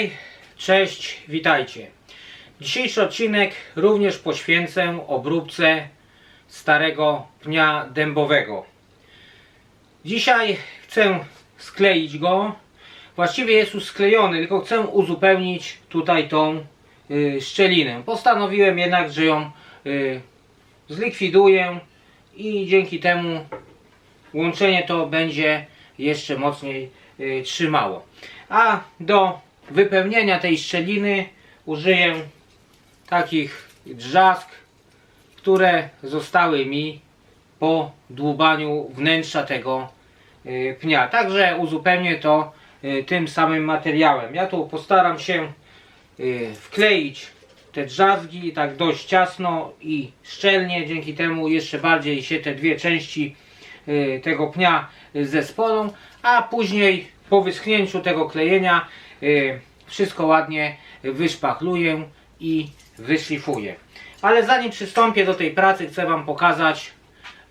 Hej, cześć, witajcie. Dzisiejszy odcinek również poświęcę obróbce starego pnia dębowego. Dzisiaj chcę skleić go. Właściwie jest już sklejony, tylko chcę uzupełnić tutaj tą y, szczelinę. Postanowiłem jednak, że ją y, zlikwiduję i dzięki temu łączenie to będzie jeszcze mocniej y, trzymało. A do wypełnienia tej szczeliny użyję takich drzask, które zostały mi po dłubaniu wnętrza tego y, pnia. Także uzupełnię to y, tym samym materiałem. Ja tu postaram się y, wkleić te drzazgi tak dość ciasno i szczelnie. Dzięki temu jeszcze bardziej się te dwie części tego pnia zespolą, a później po wyschnięciu tego klejenia wszystko ładnie wyszpachluję i wyszlifuję. Ale zanim przystąpię do tej pracy, chcę Wam pokazać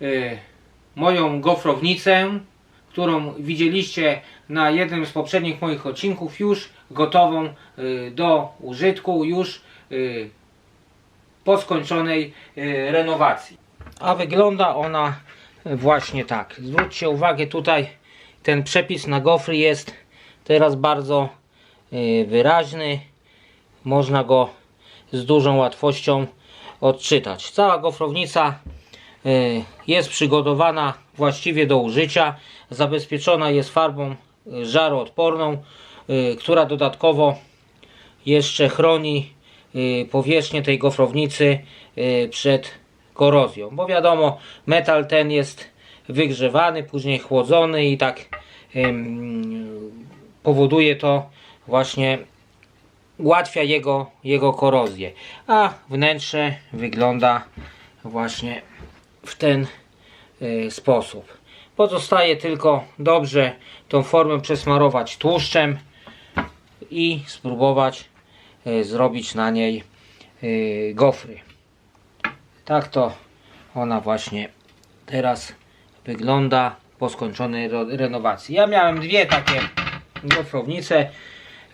y, moją gofrownicę, którą widzieliście na jednym z poprzednich moich odcinków, już gotową y, do użytku, już y, po skończonej y, renowacji. A wygląda ona właśnie tak. Zwróćcie uwagę tutaj, ten przepis na gofry jest teraz bardzo y, wyraźny. Można go z dużą łatwością odczytać. Cała gofrownica y, jest przygotowana właściwie do użycia. Zabezpieczona jest farbą y, żaroodporną, y, która dodatkowo jeszcze chroni y, powierzchnię tej gofrownicy y, przed korozją. Bo wiadomo, metal ten jest wygrzewany, później chłodzony i tak powoduje to właśnie ułatwia jego, jego korozję. A wnętrze wygląda właśnie w ten y, sposób. Pozostaje tylko dobrze tą formę przesmarować tłuszczem i spróbować y, zrobić na niej y, gofry. Tak to ona właśnie teraz wygląda po skończonej renowacji. Ja miałem dwie takie gofrownice.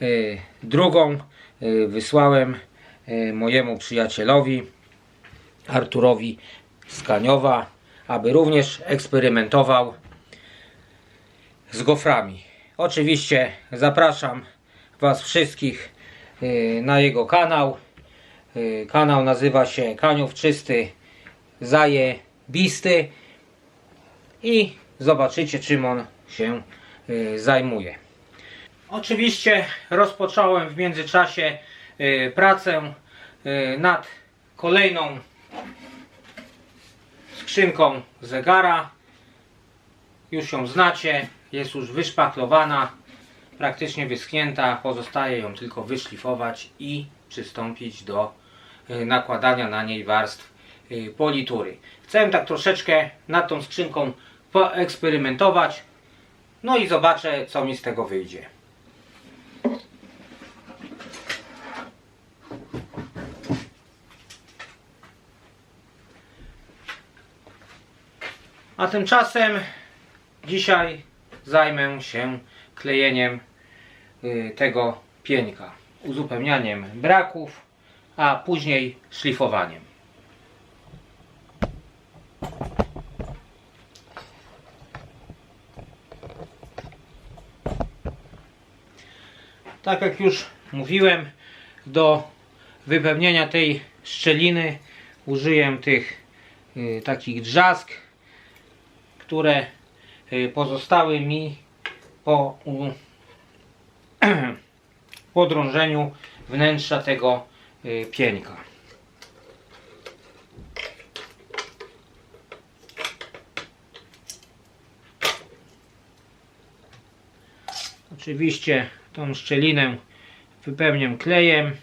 Y, Drugą y, wysłałem y, mojemu przyjacielowi Arturowi z Kaniowa, aby również eksperymentował z goframi. Oczywiście zapraszam Was wszystkich na jego kanał. Kanał nazywa się Kaniów Czysty Zajebisty i zobaczycie czym on się zajmuje. Oczywiście rozpocząłem w międzyczasie y, pracę y, nad kolejną skrzynką zegara. Już ją znacie, jest już wyszpachlowana, praktycznie wyschnięta. Pozostaje ją tylko wyszlifować i przystąpić do y, nakładania na niej warstw politury. Chcę tak troszeczkę nad tą skrzynką poeksperymentować. No i zobaczę, co mi z tego wyjdzie. A tymczasem dzisiaj zajmę się klejeniem y, tego pieńka, uzupełnianiem braków, a później szlifowaniem. Tak jak już mówiłem, do wypełnienia tej szczeliny użyję tych y, takich drzask, które y, pozostały mi po podrążeniu wnętrza tego y, pieńka. Oczywiście tą szczelinę wypełnię klejem.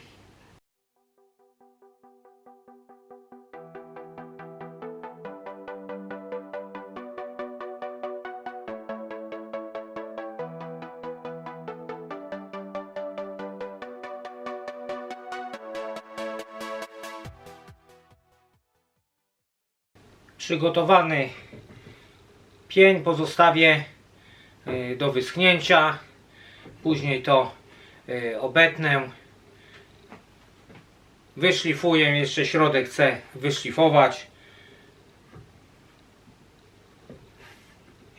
Przygotowany pień pozostawię y, do wyschnięcia. Później to y, obetnę. Wyszlifuję, jeszcze środek chcę wyszlifować.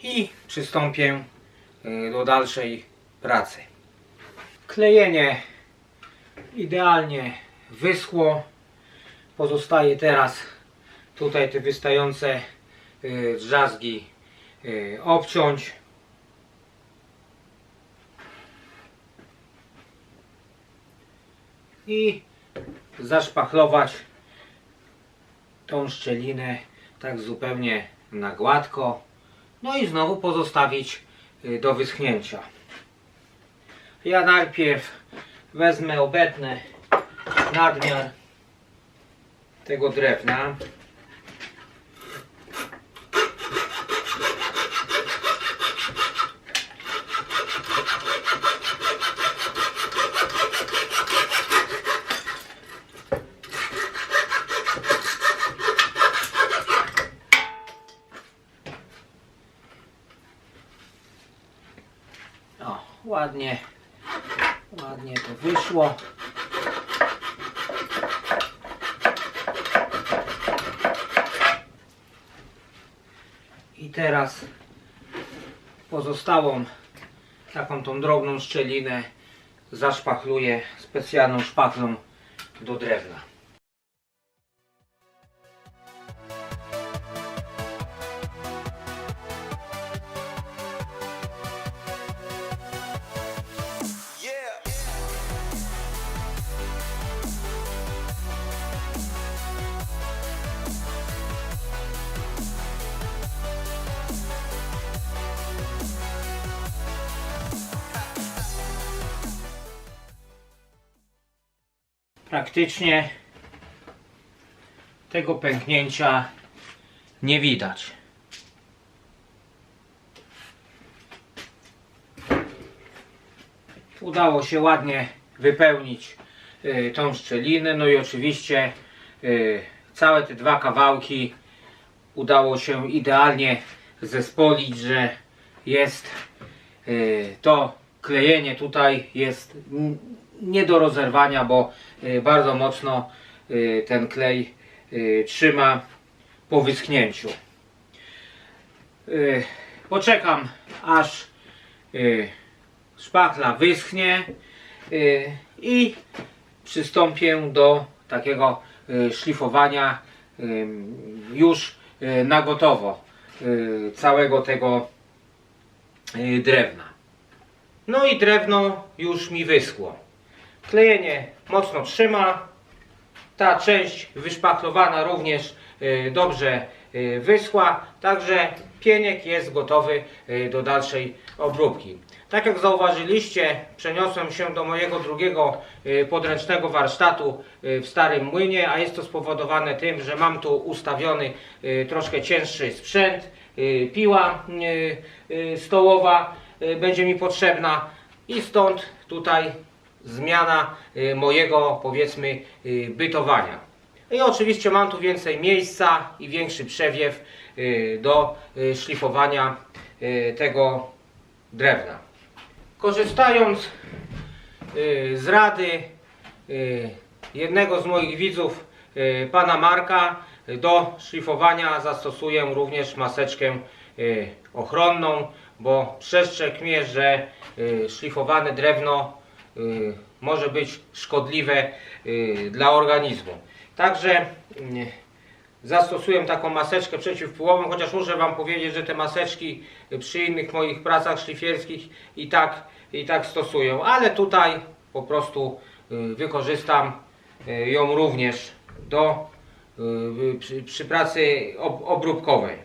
I przystąpię y, do dalszej pracy. Klejenie idealnie wyschło. Pozostaje teraz tutaj te wystające y, drzazgi y, obciąć. I zaszpachlować tą szczelinę tak zupełnie na gładko. No i znowu pozostawić y, do wyschnięcia. Ja najpierw wezmę, obetnę nadmiar tego drewna. Ładnie, ładnie to wyszło. I teraz pozostałą taką tą drobną szczelinę zaszpachluję specjalną szpachlą do drewna. Praktycznie tego pęknięcia nie widać. Udało się ładnie wypełnić y, tą szczelinę. No i oczywiście y, całe te dwa kawałki udało się idealnie zespolić, że jest y, to klejenie tutaj jest nie do rozerwania, bo y, bardzo mocno y, ten klej y, trzyma po wyschnięciu. Poczekam aż szpachla wyschnie i przystąpię do takiego szlifowania już na gotowo całego tego drewna. No i drewno już mi wyschło. Klejenie mocno trzyma. Ta część wyszpachlowana również y, dobrze y, wyschła, także pieniek jest gotowy y, do dalszej obróbki. Tak jak zauważyliście, przeniosłem się do mojego drugiego podręcznego warsztatu w Starym Młynie, a jest to spowodowane tym, że mam tu ustawiony troszkę cięższy sprzęt, piła stołowa będzie mi potrzebna i stąd tutaj zmiana y, mojego powiedzmy y, bytowania. I oczywiście mam tu więcej miejsca i większy przewiew y, do szlifowania tego drewna. Korzystając z rady jednego z moich widzów, pana Marka, do szlifowania zastosuję również maseczkę ochronną, bo przestrzegł mnie, że szlifowane drewno może być szkodliwe y, dla organizmu. Także y, zastosuję taką maseczkę przeciwpyłową, chociaż muszę Wam powiedzieć, że te maseczki y, przy innych moich pracach szlifierskich i tak, i tak stosuję, ale tutaj po prostu y, wykorzystam y, ją również do, y, przy, przy pracy ob, obróbkowej.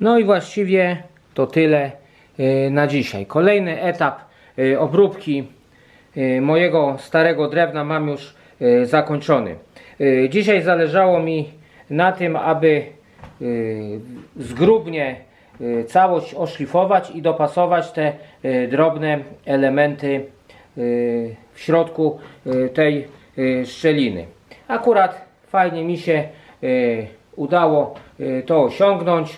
No i właściwie to tyle y, na dzisiaj. Kolejny etap y, obróbki y, mojego starego drewna mam już zakończony. Dzisiaj zależało mi na tym, aby zgrubnie całość oszlifować i dopasować te drobne elementy w środku tej szczeliny. Akurat fajnie mi się udało to osiągnąć.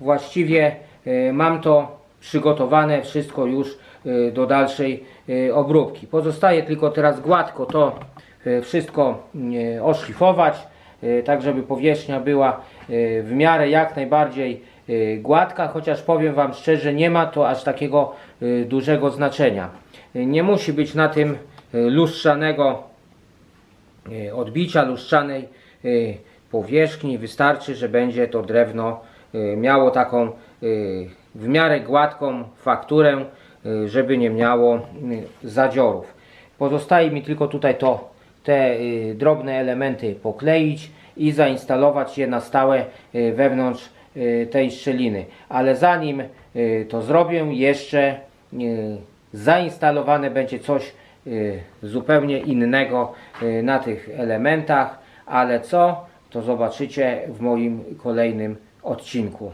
Właściwie y, mam to przygotowane wszystko już y, do dalszej y, obróbki. Pozostaje tylko teraz gładko to wszystko oszlifować, tak żeby powierzchnia była w miarę jak najbardziej gładka, chociaż powiem Wam szczerze, nie ma to aż takiego dużego znaczenia. Nie musi być na tym lustrzanego odbicia lustrzanej powierzchni. Wystarczy, że będzie to drewno miało taką y, w miarę gładką fakturę, y, żeby nie miało y, zadziorów. Pozostaje mi tylko tutaj to, te y, drobne elementy pokleić i zainstalować je na stałe y, wewnątrz y, tej szczeliny. Ale zanim y, to zrobię, jeszcze y, zainstalowane będzie coś y, zupełnie innego y, na tych elementach, ale co to zobaczycie w moim kolejnym odcinku.